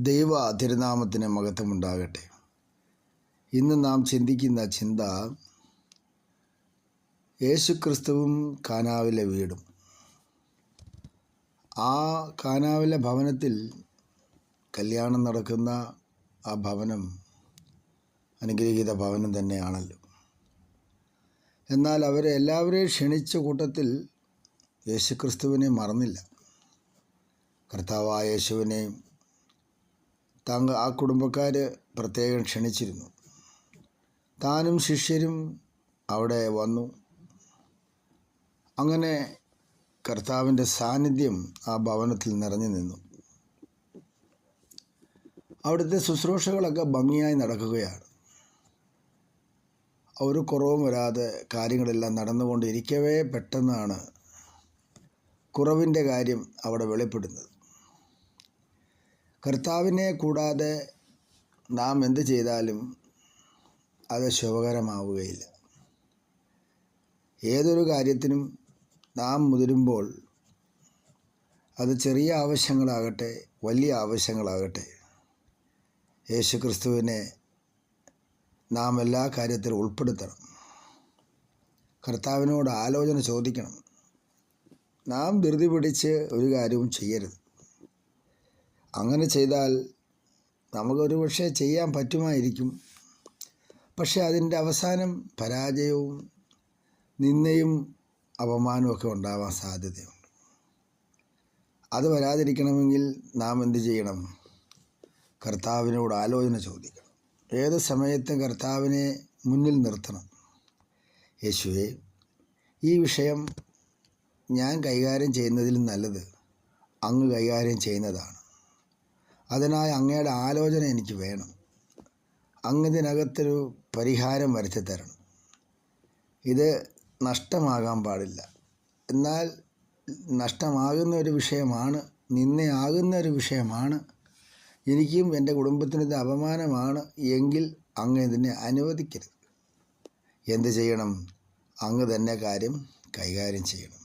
ദൈവ തിരുനാമത്തിന് മഹത്വമുണ്ടാകട്ടെ. ഇന്ന് നാം ചിന്തിക്കുന്ന ചിന്ത യേശുക്രിസ്തുവും കാനാവിലെ വീടും. ആ കാനാവിലെ ഭവനത്തിൽ കല്യാണം നടക്കുന്ന ആ ഭവനം അനുഗ്രഹീത ഭവനം തന്നെയാണല്ലോ. എന്നാൽ അവരെ എല്ലാവരെയും ക്ഷണിച്ച കൂട്ടത്തിൽ യേശുക്രിസ്തുവിനെ മറന്നില്ല. കർത്താവായ യേശുവിനെ താങ്കൾ ആ കുടുംബക്കാർ പ്രത്യേകം ക്ഷണിച്ചിരുന്നു. താനും ശിഷ്യരും അവിടെ വന്നു. അങ്ങനെ കർത്താവിന്റെ സാന്നിധ്യം ആ ഭവനത്തിൽ നിറഞ്ഞു നിന്നു. അവിടുത്തെ ശുശ്രൂഷകളൊക്കെ ഭംഗിയായി നടക്കുകയാണ്. ഒരു കുറവും വരാതെ കാര്യങ്ങളെല്ലാം നടന്നുകൊണ്ടിരിക്കവേ പെട്ടെന്നാണ് കുറവിന്റെ കാര്യം അവിടെ വെളിപ്പെടുന്നത്. കർത്താവിനെ കൂടാതെ നാം എന്ത് ചെയ്താലും അത് ശുഭകരമാവുകയില്ല. ഏതൊരു കാര്യത്തിനും നാം മുതിരുമ്പോൾ അത് ചെറിയ ആവശ്യങ്ങളാകട്ടെ വലിയ ആവശ്യങ്ങളാകട്ടെ യേശുക്രിസ്തുവിനെ നാം എല്ലാ കാര്യത്തിലും ഉൾപ്പെടുത്തണം. കർത്താവിനോട് ആലോചന ചോദിക്കണം. നാം ധൃതി പിടിച്ച് ഒരു കാര്യവും ചെയ്യരുത്. അങ്ങനെ ചെയ്താൽ നമുക്കൊരു പക്ഷേ ചെയ്യാൻ പറ്റുമായിരിക്കും. പക്ഷേ അതിന്റെ അവസാനം പരാജയവും നിന്നയും അപമാനമൊക്കെ ഉണ്ടാവാൻ സാധ്യതയുണ്ട്. അത് വരാതിരിക്കണമെങ്കിൽ നാം എന്ത് ചെയ്യണം? കർത്താവിനോട് ആലോചന ചോദിക്കണം. ഏത് സമയത്തും കർത്താവിനെ മുന്നിൽ നിർത്തണം. യേശുവെ ഈ വിഷയം ഞാൻ കൈകാര്യം ചെയ്യുന്നതിലും നല്ലത് അങ്ങ് കൈകാര്യം ചെയ്യുന്നതാണ്. അതിനായി അങ്ങയുടെ ആലോചന എനിക്ക് വേണം. അങ്ങ് ഇതിനകത്തൊരു പരിഹാരം വരച്ചു തരണം. ഇത് നഷ്ടമാകാൻ പാടില്ല. എന്നാൽ നഷ്ടമാകുന്ന ഒരു വിഷയമാണ് നിന്നയാകുന്ന ഒരു വിഷയമാണ് എനിക്കും എന്റെ കുടുംബത്തിനും ഇത് അപമാനമാണ് എങ്കിൽ അങ്ങ് ഇതിനെ അനുവദിക്കരുത്. എന്ത് ചെയ്യണം? അങ്ങ് തന്നെ കാര്യം കൈകാര്യം ചെയ്യണം.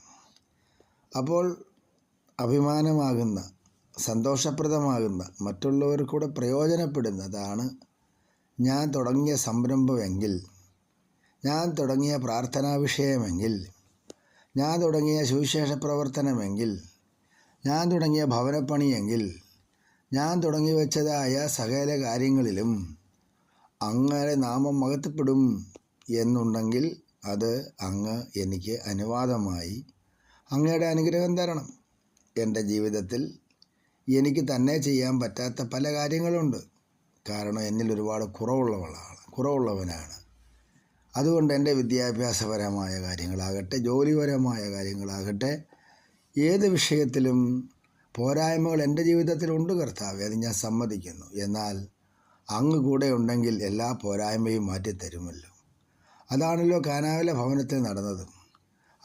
അപ്പോൾ അഭിമാനമാകുന്ന സന്തോഷപ്രദമാകുന്ന മറ്റുള്ളവർക്കൂടെ പ്രയോജനപ്പെടുന്നതാണ് ഞാൻ തുടങ്ങിയ സംരംഭമെങ്കിൽ ഞാൻ തുടങ്ങിയ പ്രാർത്ഥനാ വിഷയമെങ്കിൽ ഞാൻ തുടങ്ങിയ സുവിശേഷ പ്രവർത്തനമെങ്കിൽ ഞാൻ തുടങ്ങിയ ഭവനപ്പണിയെങ്കിൽ ഞാൻ തുടങ്ങി വച്ചതായ സകല കാര്യങ്ങളിലും അങ്ങനെ നാമം മകത്തപ്പെടും എന്നുണ്ടെങ്കിൽ അത് അങ്ങ് എനിക്ക് അനുവാദമായി അങ്ങയുടെ അനുഗ്രഹം തരണം. എന്റെ ജീവിതത്തിൽ എനിക്ക് തന്നെ ചെയ്യാൻ പറ്റാത്ത പല കാര്യങ്ങളുണ്ട്. കാരണം എന്നിൽ ഒരുപാട് കുറവുള്ളവളാണ് കുറവുള്ളവനാണ്. അതുകൊണ്ട് എന്റെ വിദ്യാഭ്യാസപരമായ കാര്യങ്ങളാകട്ടെ ജോലിപരമായ കാര്യങ്ങളാകട്ടെ ഏത് വിഷയത്തിലും പോരായ്മകൾ എന്റെ ജീവിതത്തിലുണ്ട് കർത്താവ് അത് ഞാൻ സമ്മതിക്കുന്നു. എന്നാൽ അങ്ങ് കൂടെ ഉണ്ടെങ്കിൽ എല്ലാ പോരായ്മയും മാറ്റിത്തരുമല്ലോ. അതാണല്ലോ കാനാവിലെ ഭവനത്തിൽ നടന്നത്.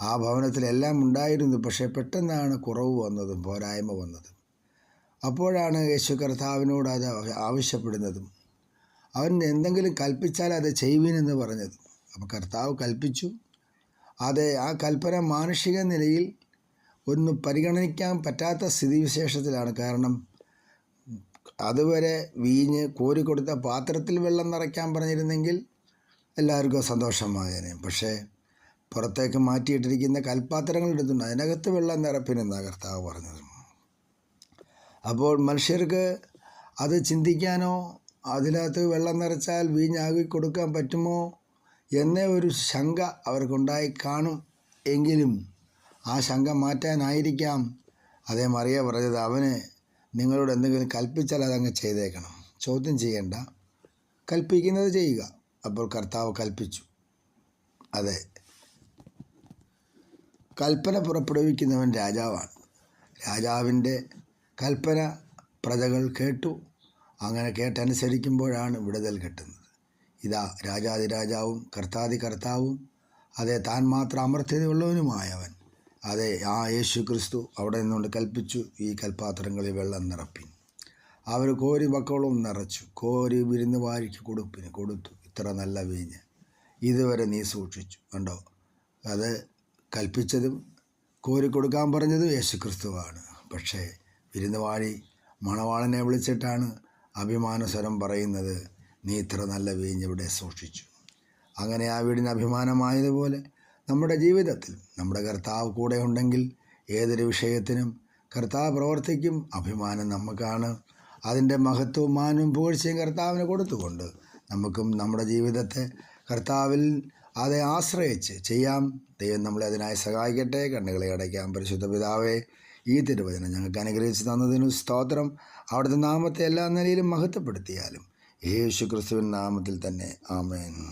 ആ ഭവനത്തിലെല്ലാം ഉണ്ടായിരുന്നു പക്ഷേ പെട്ടെന്നാണ് കുറവ് വന്നതും പോരായ്മ വന്നതും. അപ്പോഴാണ് യേശു കർത്താവിനോട് അത് ആവശ്യപ്പെടുന്നതും. അവൻ എന്തെങ്കിലും കൽപ്പിച്ചാൽ അത് ചെയ്യുവിനെന്ന് പറഞ്ഞത്. അപ്പോൾ കർത്താവ് കൽപ്പിച്ചു. അതെ ആ കൽപ്പന മാനുഷിക നിലയിൽ ഒന്ന് പരിഗണിക്കാൻ പറ്റാത്ത സ്ഥിതിവിശേഷത്തിലാണ്. കാരണം അതുവരെ വീഞ്ഞ് കോരിക്കൊടുത്ത പാത്രത്തിൽ വെള്ളം നിറയ്ക്കാൻ പറഞ്ഞിരുന്നെങ്കിൽ എല്ലാവർക്കും സന്തോഷമായേനെ. പക്ഷേ പുറത്തേക്ക് മാറ്റിയിട്ടിരിക്കുന്ന കൽപ്പാത്രങ്ങൾ എടുത്തുണ്ട് അതിനകത്ത് വെള്ളം നിറപ്പിനെന്നാണ് കർത്താവ് പറഞ്ഞത്. അപ്പോൾ മനുഷ്യർക്ക് അത് ചിന്തിക്കാനോ അതിനകത്ത് വെള്ളം നിറച്ചാൽ വീഞ്ഞാകി കൊടുക്കാൻ പറ്റുമോ എന്ന ഒരു ശങ്ക അവർക്കുണ്ടായി കാണും എങ്കിലും ആ ശങ്ക മാറ്റാനായിരിക്കാം. അതേ മറിയ പറഞ്ഞത് അവന് നിങ്ങളോട് എന്തെങ്കിലും കൽപ്പിച്ചാൽ അതങ്ങ് ചെയ്തേക്കണം. ചോദ്യം ചെയ്യേണ്ട. കൽപ്പിക്കുന്നത് ചെയ്യുക. അപ്പോൾ കർത്താവ് കൽപ്പിച്ചു. അതെ. കൽപ്പന പുറപ്പെടുവിക്കുന്നവൻ രാജാവാണ്. രാജാവിന്റെ കൽപ്പന പ്രജകൾ കേട്ടു. അങ്ങനെ കേട്ടനുസരിക്കുമ്പോഴാണ് വിടുതൽ കിട്ടുന്നത്. ഇതാ രാജാതിരാജാവും കർത്താതി കർത്താവും അതെ താൻ മാത്രം അമർത്യതയുള്ളവനുമായവൻ. അതെ ആ യേശു ക്രിസ്തു അവിടെ നിന്നുകൊണ്ട് കൽപ്പിച്ചു ഈ കൽപ്പാത്രങ്ങളിൽ വെള്ളം നിറപ്പിൻ. അവർ കോരി മക്കളും നിറച്ചു. കോരി വിരുന്ന് വാരിക്ക് കൊടുപ്പിന് കൊടുത്തു. ഇത്ര നല്ല വീഞ്ഞ്. ഇതുവരെ നീ സൂക്ഷിച്ചു. കണ്ടോ? അത് കൽപ്പിച്ചതും കോരി കൊടുക്കാൻ പറഞ്ഞതും യേശു ക്രിസ്തുവാണ് പക്ഷേ വിരുന്നുവാഴി മണവാളനെ വിളിച്ചിട്ടാണ് അഭിമാനസ്വരം പറയുന്നത്. നീ ഇത്ര നല്ല വീഞ്ഞ് ഇവിടെ സൂക്ഷിച്ചു. അങ്ങനെ ആ വീടിന് അഭിമാനമായതുപോലെ നമ്മുടെ ജീവിതത്തിൽ നമ്മുടെ കർത്താവ് കൂടെ ഉണ്ടെങ്കിൽ ഏതൊരു വിഷയത്തിനും കർത്താവ് പ്രവർത്തിക്കും. അഭിമാനം നമുക്കാണ്. അതിന്റെ മഹത്വവും മാനവും പൂഴ്ചയും കർത്താവിന് കൊടുത്തുകൊണ്ട് നമുക്കും നമ്മുടെ ജീവിതത്തെ കർത്താവിൽ അതെ ആശ്രയിച്ച് ചെയ്യാം. ദൈവം നമ്മളെ അതിനായി സഹായിക്കട്ടെ. കണ്ണുകളെ അടയ്ക്കാം. പരിശുദ്ധ പിതാവേ ഈ തിരുവചനം ഞങ്ങൾക്ക് അനുഗ്രഹിച്ച് തന്നതിന് സ്തോത്രം. അവിടുത്തെ നാമത്തെ എല്ലാ നിലയിലും മഹത്വപ്പെടുത്തിയാലും യേശു ക്രിസ്തുവിൻ നാമത്തിൽ തന്നെ. ആമേൻ.